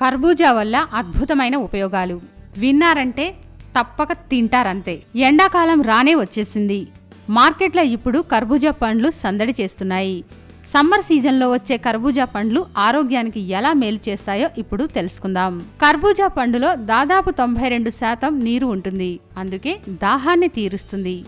కర్బూజా వల్ల అద్భుతమైన ఉపయోగాలు. విన్నారంటే తప్పక తింటారంతే. ఎండాకాలం రానే వచ్చేసింది. మార్కెట్లో ఇప్పుడు కర్బూజా పండ్లు సందడి చేస్తున్నాయి. సమ్మర్ సీజన్లో వచ్చే కర్బూజా పండ్లు ఆరోగ్యానికి ఎలా మేలు చేస్తాయో ఇప్పుడు తెలుసుకుందాం. కర్బూజా పండులో దాదాపు తొంభై రెండు శాతం నీరు ఉంటుంది. అందుకే దాహాన్ని తీరుస్తుంది.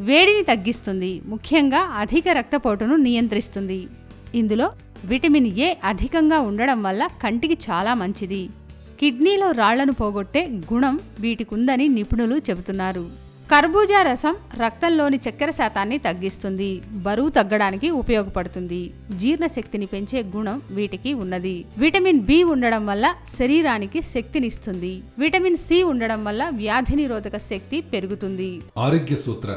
వేడిని తగ్గిస్తుంది. ముఖ్యంగా అధిక రక్తపోటును నియంత్రిస్తుంది. ఇందులో విటమిన్ ఏ అధికంగా ఉండడం వల్ల కంటికి చాలా మంచిది. కిడ్నీలో రాళ్ళను పోగొట్టే గుణం వీటికుందని నిపుణులు చెబుతున్నారు. కర్బూజా రసం రక్తంలోని చక్కెర శాతాన్ని తగ్గిస్తుంది. బరువు తగ్గడానికి ఉపయోగపడుతుంది. జీర్ణశక్తిని పెంచే గుణం వీటికి ఉన్నది. విటమిన్ బి ఉండడం వల్ల శరీరానికి శక్తినిస్తుంది. విటమిన్ సి ఉండడం వల్ల వ్యాధి నిరోధక శక్తి పెరుగుతుంది. ఆరోగ్య సూత్ర